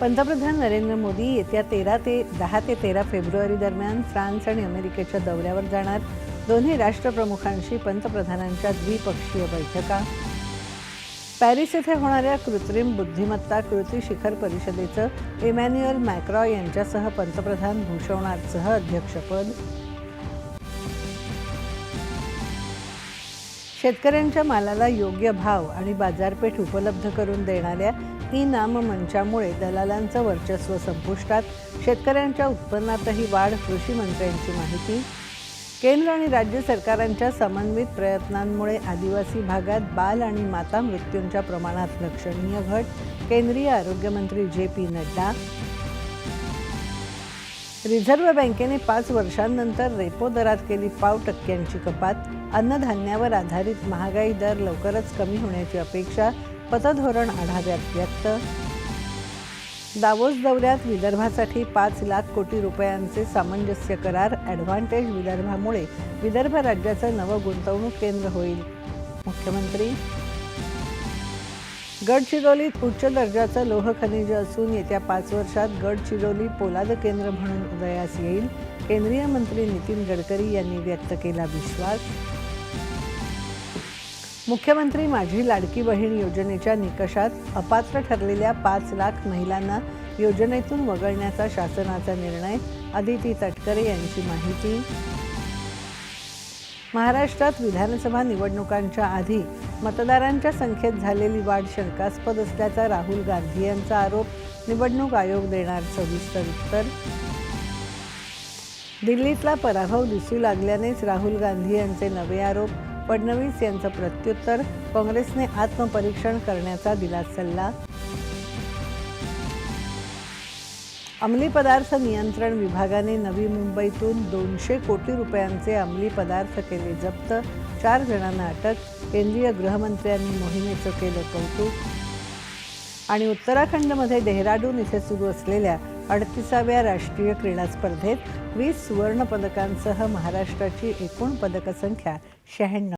पंतप्रधान नरेंद्र मोदी येत्या तेरा ते दहा ते तेरा फेब्रुवारी दरम्यान फ्रान्स आणि अमेरिकेच्या दौऱ्यावर जाणार. दोन्ही राष्ट्रप्रमुखांशी पंतप्रधानांच्या द्विपक्षीय बैठका. पॅरिस येथे होणाऱ्या कृत्रिम बुद्धिमत्ता कृती शिखर परिषदेचं इमॅन्युअल मॅक्रॉ यांच्यासह पंतप्रधान भूषवणार सहअध्यक्षपद शेतकऱ्यांच्या मालाला योग्य भाव आणि बाजारपेठ उपलब्ध करून देणाऱ्या ई नाम मंचामुळे दलालांचं वर्चस्व संपुष्टात. शेतकऱ्यांच्या उत्पन्नातही वाढ कृषी मंत्र्यांची माहिती. केंद्र आणि राज्य सरकारांच्या समन्वित प्रयत्नांमुळे आदिवासी भागात बाल आणि माता मृत्यूंच्या प्रमाणात लक्षणीय घट. केंद्रीय आरोग्यमंत्री जे पी नड्डा रिझर्व्ह बँकेने पाच वर्षांनंतर रेपो दरात केली पाव टक्क्यांची कपात. अन्नधान्यावर आधारित महागाई दर लवकरच कमी होण्याची अपेक्षा पतधोरण आढाव्यात व्यक्त. दावोस दौऱ्यात विदर्भासाठी पाच लाख कोटी रुपयांचे सामंजस्य करार. ॲडव्हान्टेज विदर्भामुळे विदर्भ राज्याचं नवं गुंतवणूक केंद्र होईल. मुख्यमंत्री गडचिरोलीत उच्च दर्जाचं लोह खनिज असून येत्या पाच वर्षात गडचिरोली पोलाद केंद्र म्हणून उदयास येईल. केंद्रीय मंत्री नितीन गडकरी यांनी व्यक्त केला विश्वास. मुख्यमंत्री माझी लाडकी बहीण योजनेच्या निकषात अपात्र ठरलेल्या पाच लाख महिलांना योजनेतून वगळण्याचा शासनाचा निर्णय अदिती तटकरे यांची माहिती. महाराष्ट्रात विधानसभा निवडणुकांच्या आधी मतदारांच्या संख्येत झालेली वाढ शंकास्पद असल्याचा राहुल गांधी यांचा आरोप निवडणूक आयोग देणार सविस्तर उत्तर. दिल्लीतला पराभव दिसू लागल्यानेच राहुल गांधी यांचे नवे आरोप फडणवीस यांचं प्रत्युत्तर काँग्रेसने आत्मपरीक्षण करण्याचा दिला सल्ला. अंमली पदार्थ नियंत्रण विभागाने नवी मुंबईतून दोनशे कोटी रुपयांचे अंमली पदार्थ केले जप्त. चार जणांना अटक. केंद्रीय गृहमंत्र्यांनी मोहिमेचं केलं कौतुक. आणि उत्तराखंडमध्ये डेहराडून इथे सुरू असलेल्या अडतीसाव्या राष्ट्रीय क्रीडा स्पर्धेत वीस सुवर्ण पदकांसह महाराष्ट्राची एकूण पदकसंख्या शहाण्णव.